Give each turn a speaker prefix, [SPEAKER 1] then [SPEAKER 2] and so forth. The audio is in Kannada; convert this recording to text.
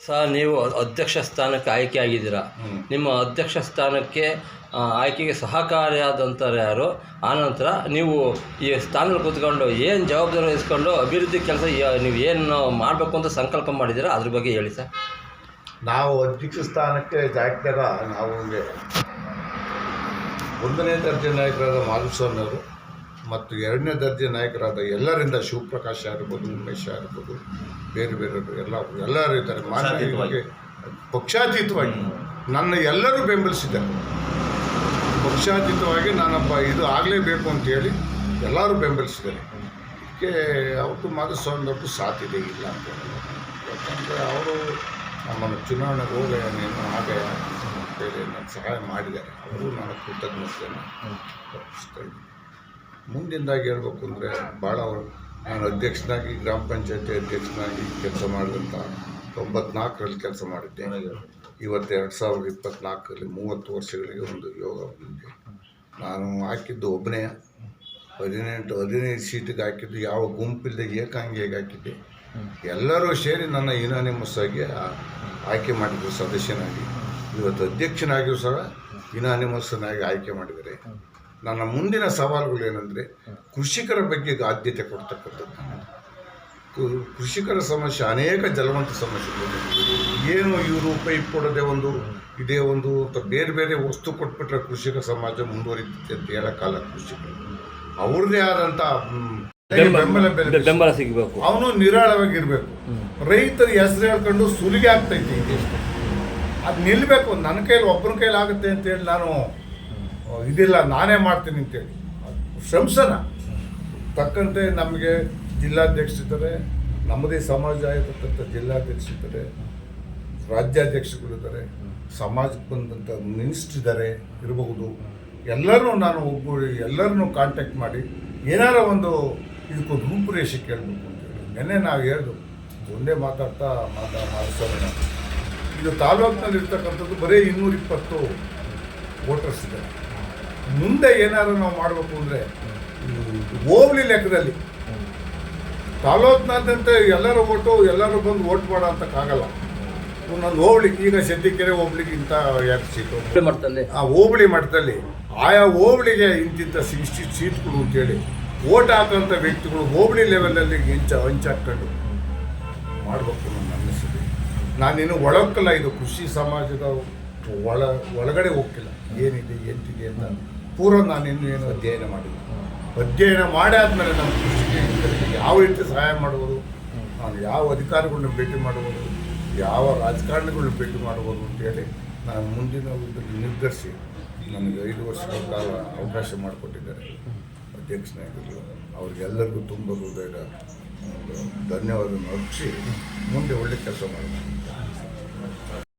[SPEAKER 1] ಸರ್ ನೀವು ಅಧ್ಯಕ್ಷ ಸ್ಥಾನಕ್ಕೆ ಆಯ್ಕೆ ಆಗಿದ್ದೀರಾ ನಿಮ್ಮ ಅಧ್ಯಕ್ಷ ಸ್ಥಾನಕ್ಕೆ ಆಯ್ಕೆಗೆ ಸಹಕಾರಿಯಾದಂಥವ್ರು ಯಾರು? ಆನಂತರ ನೀವು ಈ ಸ್ಥಾನದಲ್ಲಿ ಕೂತ್ಕೊಂಡು ಏನು ಜವಾಬ್ದಾರಿ ವಹಿಸ್ಕೊಂಡು ಅಭಿವೃದ್ಧಿ ಕೆಲಸ ನೀವು ಏನು ಮಾಡಬೇಕು ಅಂತ ಸಂಕಲ್ಪ ಮಾಡಿದ್ದೀರಾ? ಅದ್ರ ಬಗ್ಗೆ ಹೇಳಿ ಸರ್.
[SPEAKER 2] ನಾವು ಅಧ್ಯಕ್ಷ ಸ್ಥಾನಕ್ಕೆ ಜಾಗ್ತಾರ ನಾವು ಒಂದನೇ ದರ್ಜೆ ನಾಯಕರಾದ ಮಾಧುಸ್ವಾಮಿ ಅವರು ಮತ್ತು ಎರಡನೇ ದರ್ಜೆ ನಾಯಕರಾದ ಎಲ್ಲರಿಂದ ಶಿವಪ್ರಕಾಶ್ ಆಗಿರ್ಬೋದು ಉಮೇಶ್ ಆಗಿರ್ಬೋದು ಬೇರೆ ಬೇರೆ ಎಲ್ಲ ಎಲ್ಲರೂ ಇದ್ದಾರೆ. ಮಾನವೀಯವಾಗಿ ಪಕ್ಷಾತೀತವಾಗಿ. ನನ್ನ ಎಲ್ಲರೂ ಬೆಂಬಲಿಸಿದ್ದಾರೆ. ಪಕ್ಷಾತೀತವಾಗಿ ನಾನಪ್ಪ ಇದು ಆಗಲೇಬೇಕು ಅಂತ ಹೇಳಿ ಎಲ್ಲರೂ ಬೆಂಬಲಿಸಿದ್ದಾರೆ. ಇದಕ್ಕೆ ಅವತ್ತು ಮಾಧುಸ್ವಾಮಿ ಸಾಥ್ ಇದೆ ಇಲ್ಲ ಅಂತ ಯಾಕಂದರೆ ಅವರು ನಮ್ಮನ್ನು ಚುನಾವಣೆಗೆ ಹೋಗ ನೀನು ಅಂತೇಳಿ ನನಗೆ ಸಹಾಯ ಮಾಡಿದ್ದಾರೆ. ಅವರು ನಾನು ಕೃತಜ್ಞತೆಯನ್ನು ಇದ್ದೀನಿ. ಮುಂದಿಂದಾಗಿ ಹೇಳ್ಬೇಕು ಅಂದರೆ ಭಾಳ ನಾನು ಅಧ್ಯಕ್ಷನಾಗಿ, ಗ್ರಾಮ ಪಂಚಾಯತಿ ಅಧ್ಯಕ್ಷನಾಗಿ ಕೆಲಸ ಮಾಡಿದಂಥ ತೊಂಬತ್ನಾಲ್ಕರಲ್ಲಿ ಕೆಲಸ ಮಾಡಿದ್ದೆ. ಇವತ್ತು ಎರಡು ಸಾವಿರದ ಇಪ್ಪತ್ತ್ನಾಲ್ಕರಲ್ಲಿ ಮೂವತ್ತು ವರ್ಷಗಳಿಗೆ ಒಂದು ಯೋಗ ಬಂದಿದೆ ನಾನು ಹಾಕಿದ್ದು ಒಬ್ಬನೇ ಹದಿನೆಂಟು, ಹದಿನೈದು ಸೀಟಿಗೆ ಹಾಕಿದ್ದು, ಯಾವ ಗುಂಪಿಲ್ಲದೆ ಏಕಾಂಗಿಯಾಗಿ ಹಾಕಿದ್ದೆ. ಎಲ್ಲರೂ ಸೇರಿ ನನ್ನ ಯುನಾನಿಮಸ್ ಆಗಿ ಆಯ್ಕೆ ಮಾಡಿದ್ರು ಸದಸ್ಯನಾಗಿ. ಇವತ್ತು ಅಧ್ಯಕ್ಷನಾಗಿಯೂ ಸಹ ಯುನಾನಿಮಸ್ನಾಗಿ ಆಯ್ಕೆ ಮಾಡಿದ್ದಾರೆ. ನನ್ನ ಮುಂದಿನ ಸವಾಲುಗಳು ಏನಂದರೆ ಕೃಷಿಕರ ಬಗ್ಗೆ ಆದ್ಯತೆ ಕೊಡ್ತಕ್ಕಂಥದ್ದು. ಕೃಷಿಕರ ಸಮಸ್ಯೆ ಅನೇಕ ಜಲವಂತ ಸಮಸ್ಯೆಗಳು. ಏನು ಇವರು ಪೈಪ್ ಕೊಡದೆ ಒಂದು ಇದೇ ಒಂದು ಬೇರೆ ಬೇರೆ ವಸ್ತು ಕೊಟ್ಬಿಟ್ರೆ ಕೃಷಿಕ ಸಮಾಜ ಮುಂದುವರಿತೈತೆ ಅಂತ ಹೇಳೋಕ್ಕಲ್ಲ ಕೃಷಿಕರು. ಅವ್ರದ್ದೇ ಆದಂಥ ಬೆಂಬಲ ಬೆಲೆ
[SPEAKER 1] ಬೆಂಬಲ ಸಿಗಬೇಕು.
[SPEAKER 2] ಅವನು ನಿರಾಳವಾಗಿರಬೇಕು. ರೈತರು ಹೆಸರು ಹೇಳ್ಕೊಂಡು ಸುಲಿಗೆ ಆಗ್ತೈತೆ ಅದು ನಿಲ್ಲಬೇಕು ನನ್ನ ಕೈಲಿ ಒಬ್ಬನ ಕೈಲಿ ಆಗುತ್ತೆ ಅಂತೇಳಿ ನಾನು ಇದಿಲ್ಲ, ನಾನೇ ಮಾಡ್ತೀನಿ ಅಂತೇಳಿ. ಶ್ರಮಿಸೋಣ. ತಕ್ಕಂತೆ ನಮಗೆ ಜಿಲ್ಲಾಧ್ಯಕ್ಷರಿದ್ದಾರೆ ನಮ್ಮದೇ ಸಮಾಜ ಆಗಿರ್ತಕ್ಕಂಥ ಜಿಲ್ಲಾಧ್ಯಕ್ಷರಿದ್ದಾರೆ ರಾಜ್ಯಾಧ್ಯಕ್ಷಗಳಿದ್ದಾರೆ ಸಮಾಜಕ್ಕೆ ಬಂದಂಥ ಮಿನಿಸ್ಟ್ರ್ ಇದ್ದಾರೆ, ಇರಬಹುದು. ಎಲ್ಲರೂ ನಾನು ಒಬ್ಬರು ಎಲ್ಲರನ್ನೂ ಕಾಂಟ್ಯಾಕ್ಟ್ ಮಾಡಿ ಏನಾರ ಒಂದು ಇದಕ್ಕೊಂದು ರೂಪುರೇಷೆ ಕೇಳಬೇಕು ಅಂತೇಳಿ. ನೆನ್ನೆ ನಾವು ಹೇಳ್ದು, ಒಂದೇ ಮಾತಾಡ್ತಾ ಮಾತಾ ಮಾಡಿಸೋಣ. ಇದು ತಾಲೂಕಿನಲ್ಲಿ ಇರ್ತಕ್ಕಂಥದ್ದು ಬರೀ ಇನ್ನೂರಿಪ್ಪತ್ತು ವೋಟರ್ಸ್ ಇದ್ದಾರೆ. ಮುಂದೆ ಏನಾದ್ರು ನಾವು ಮಾಡಬೇಕು ಅಂದರೆ ಹೋಬಳಿ ಲೆಕ್ಕದಲ್ಲಿ. ತಾಲೂಕಿನಾದ್ಯಂತ ಎಲ್ಲರೂ ಒಟ್ಟು ಎಲ್ಲರೂ ಬಂದು ಓಟ್ ಮಾಡೋ ಅಂತಕ್ಕಾಗಲ್ಲ. ಒಂದೊಂದು ಹೋಬಳಿ ಈಗ ಸದ್ಯಕೆರೆ ಹೋಬಳಿಗೆ ಇಂಥ ಎರಡು ಸೀಟು?
[SPEAKER 1] ಮಠದಲ್ಲಿ.
[SPEAKER 2] ಆ ಹೋಬಳಿ ಮಟ್ಟದಲ್ಲಿ ಆಯಾ ಹೋಬಳಿಗೆ ಇಂತಿಂಥ ಸಿಕ್ಸ್ಟಿ ಸೀಟ್ಗಳು ಅಂತೇಳಿ ಓಟ್ ಹಾಕೋಂಥ ವ್ಯಕ್ತಿಗಳು ಹೋಬಳಿ ಲೆವೆಲಲ್ಲಿ ಹೆಂಚ ಹಂಚಾಕೊಂಡು ಮಾಡಬೇಕು ನನ್ನ ಅನ್ನಿಸಿದೆ ನಾನೇನು ಒಳಕ್ಕಲ್ಲ ಇದು ಕೃಷಿ ಸಮಾಜದ ಒಳ ಒಳಗಡೆ ಹೋಗ್ತಿಲ್ಲ. ಏನಿದೆ ಎಂತಿದೆ ಅಂತ. ಪೂರ್ವ ನಾನಿನ್ನು ಏನು ಅಧ್ಯಯನ ಮಾಡಿಲ್ಲ. ಅಧ್ಯಯನ ಮಾಡಾದ್ಮೇಲೆ ನಮ್ಮ ಕೃಷಿಗೆ ಯಾವ ರೀತಿ ಸಹಾಯ ಮಾಡುವುದು, ನಾನು ಯಾವ ಅಧಿಕಾರಿಗಳನ್ನ ಭೇಟಿ ಮಾಡುವುದು, ಯಾವ ರಾಜಕಾರಣಿಗಳನ್ನ ಭೇಟಿ ಮಾಡುವುದು ಅಂತೇಳಿ ನಾನು ಮುಂದಿನ ಇದರಲ್ಲಿ ನಿರ್ಧರಿಸಿ ನನಗೆ ಐದು ವರ್ಷಗಳ ಕಾಲ ಅವಕಾಶ ಮಾಡಿಕೊಟ್ಟಿದ್ದಾರೆ. ಅಧ್ಯಕ್ಷನಾಗಿರಲು ಅವ್ರಿಗೆಲ್ಲರಿಗೂ ತುಂಬ ಹೃದಯದ ಧನ್ಯವಾದ ಅರ್ಪಿಸಿ ಮುಂದೆ ಒಳ್ಳೆ ಕೆಲಸ ಮಾಡಬೇಕು